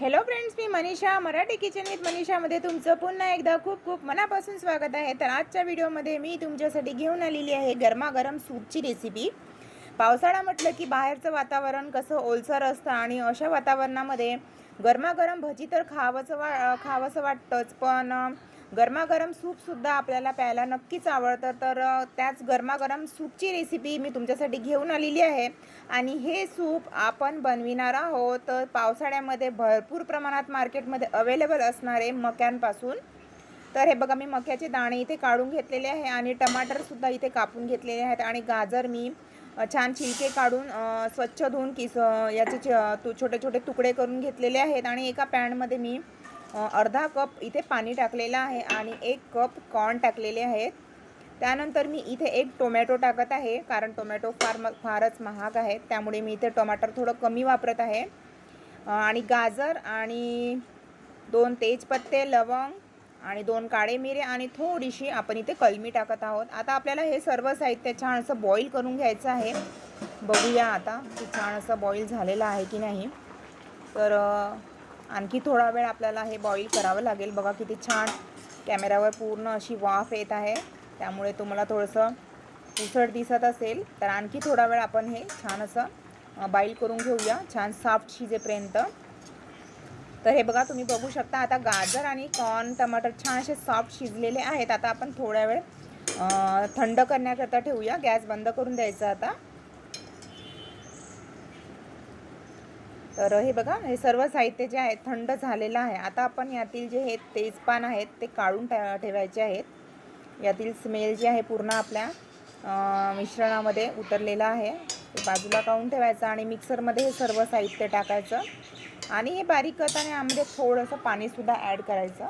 Hello friends मी Manisha Marathi kitchen with मनीषामध्ये तुमचं पुन्हा एकदा खूप खूप मनापासून स्वागत आहे. तर आजच्या व्हिडिओमध्ये मी तुमच्यासाठी घेऊन आलेली आहे गरमागरम सूपची रेसिपी पावसाळा म्हटलं की बाहेरचं वातावरण कसं ओलसर असतं आणि अशा वातावरणामध्ये गरमागरम भजी तर खावंसं वा खावंसं वाटतंच. पण गरमागरम सूपसुद्धा आपल्याला प्यायला नक्कीच आवडतं. तर त्याच गरमागरम सूपची रेसिपी मी तुमच्यासाठी घेऊन आलेली आहे. आणि हे सूप आपण बनविणार आहोत. तर पावसाळ्यामध्ये भरपूर प्रमाणात मार्केटमध्ये अवेलेबल असणारे मक्यांपासून. तर हे बघा मी मक्याचे दाणे इथे काढून घेतलेले आहे आणि टमाटरसुद्धा इथे कापून घेतलेले आहेत. आणि गाजर मी छान छिलके काढून स्वच्छ धुवून किस याचे छ- तु छोटे छोटे तुकडे करून घेतलेले आहेत. आणि एका पॅनमध्ये मी अर्धा कप इथे पाणी टाकलेलं आहे आणि एक कप कॉर्न टाकलेले आहेत. त्यानंतर मी इथे एक टोमॅटो टाकत आहे कारण टोमॅटो फार म फारच महाग आहेत. त्यामुळे मी इथे टोमॅटो थोडं कमी वापरत आहे. आणि गाजर आणि दोन तेजपत्ते लवंग आणि दोन काळे मिरे आणि थोडीशी आपण इथे कलमी टाकत आहोत. आता आपल्याला हे सर्व साहित्य छान असं बॉईल करून घ्यायचं आहे. बघूया आता की छान असं बॉईल झालेलं आहे की नाही. तर आणखी थोडा वेळ आपल्याला हे बॉईल करावं लागेल. बघा किती छान कॅमेऱ्यावर पूर्ण अशी वाफ येत आहे. त्यामुळे तुम्हाला थोडंसं उसळ दिसत असेल तर आणखी थोडा वेळ आपण हे छान असं बॉईल करून घेऊया. छान साफ्ट शिजेपर्यंत. तर हे बघा तुम्ही बघू शकता आता गाजर आणि कॉर्न टमाटर छान असे सॉफ्ट शिजलेले आहेत. आता आपण थोड्या वेळ थंड करण्याकरता ठेवूया. गॅस बंद करून द्यायचा आता. तर हे बघा हे सर्व साहित्य जे आहे थंड झालेलं आहे. आता आपण यातील जे हे तेजपान आहेत ते काढून ठेवायचे आहेत. यातील स्मेल जे आहे पूर्ण आपल्या मिश्रणामध्ये उतरलेलं आहे. ते बाजूला काढून ठेवायचं आणि मिक्सरमध्ये हे सर्व साहित्य टाकायचं. आणि हे बारीक करताना यामध्ये थोडंसं पाणीसुद्धा ॲड करायचं.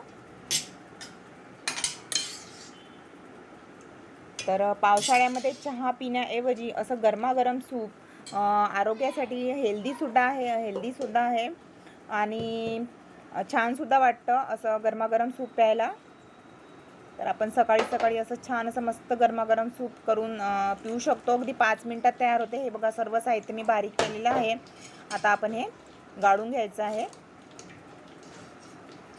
तर पावसाळ्यामध्ये चहा पिण्याऐवजी असं गरमागरम सूप आरोग्यासाठी हेल्दीसुद्धा आहे हेल्दीसुद्धा आहे. आणि छानसुद्धा वाटतं असं गरमागरम सूप प्यायला. तर आपण सकाळी सकाळी असं छान असं मस्त गरमागरम सूप करून पिऊ शकतो. अगदी पाच मिनटात तयार होते. हे बघा सर्व साहित्य मी बारीक केलेलं आहे. आता आपण हे गाळून घ्यायचं आहे.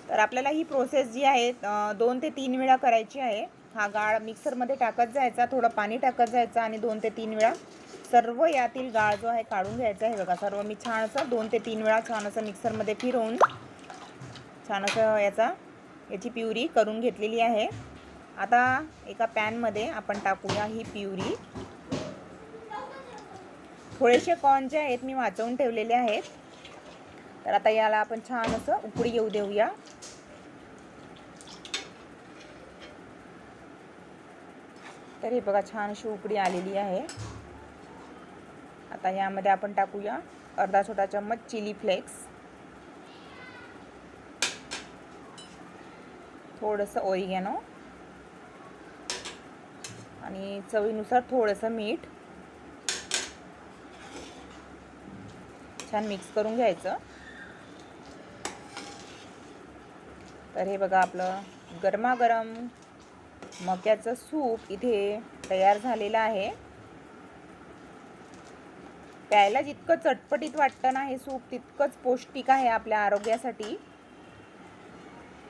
तर आपल्याला ही प्रोसेस जी आहे दोन ते तीन वेळा करायची आहे. हा गाळ मिक्सरमध्ये टाकत जायचा. थोडं पाणी टाकत जायचं आणि दोन ते तीन वेळा सर्व यातील गाळ जो आहे काढून घ्यायचा आहे. बघा सर्व मी छान असं दोन ते तीन वेळा छान असं मिक्सरमध्ये फिरवून छान असं याचा याची प्युरी करून घेतलेली आहे. आता एका पॅनमध्ये आपण टाकूया ही प्युरी. थोडेसे कॉर्न जे आहेत मी वाचवून ठेवलेले आहेत. तर आता याला आपण छान असं उकडी येऊ देऊया. तर हे बघा छान अशी उकडी आलेली आहे. आता यामध्ये आपण टाकूया अर्धा छोटा चम्मच चिली फ्लेक्स. थोडंसं ओरिगॅनो आणि चवीनुसार थोडंसं मीठ. छान मिक्स करून घ्यायचं. तर हे बघा आपलं गरमागरम मक्याचं सूप इथे तयार झालेलं आहे. प्यायला जितकं चटपटीत वाटतं ना हे सूप तितकंच पौष्टिक आहे आपल्या आरोग्यासाठी.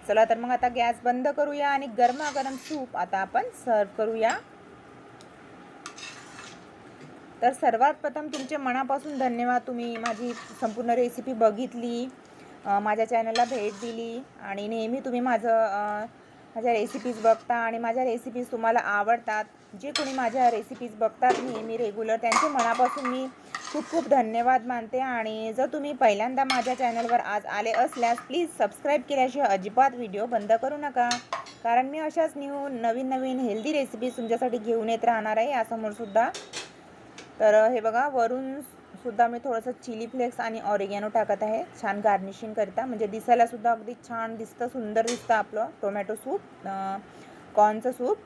चला तर मग आता गॅस बंद करूया आणि गरमागरम सूप आता आपण सर्व करूया. तर सर्वात प्रथम तुमचे मनापासून धन्यवाद. तुम्ही माझी संपूर्ण रेसिपी बघितली माझ्या चॅनलला भेट दिली आणि नेहमी तुम्ही माझं माझ्या रेसिपीज बघता आणि माझ्या रेसिपीज तुम्हाला आवडतात. जे कोणी माझ्या रेसिपीज बघतात नेहमी रेग्युलर त्यांचे मनापासून मी खूप खूप धन्यवाद मानते. आणि जर तुम्ही पहिल्यांदा माझ्या चॅनलवर आज आले असल्यास प्लीज सबस्क्राईब केल्याशिवाय अजिबात व्हिडिओ बंद करू नका. कारण मी अशाच न्यू नवीन नवीन हेल्दी रेसिपीज तुमच्यासाठी घेऊन येत राहणार आहे यासमोरसुद्धा तर हे बघा वरून सुद्धा मी थोडंसं चिली फ्लेक्स आणि ऑरिगॅनो टाकत आहे. छान गार्निशिंग करता. म्हणजे दिसायलासुद्धा अगदी छान दिसतं सुंदर दिसतं आपलं टोमॅटो सूप कॉर्नचं सूप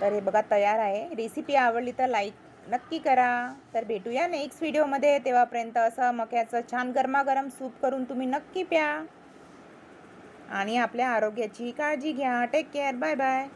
तर हे बघा तयार आहे. रेसिपी आवडली तर लाईक नक्की करा. तर भेटूया नेक्स्ट व्हिडिओमध्ये तेव्हापर्यंत असं मक्याचं छान गरमागरम सूप करून तुम्ही नक्की प्या. आणि आपल्या आरोग्याची काळजी घ्या. Take care bye bye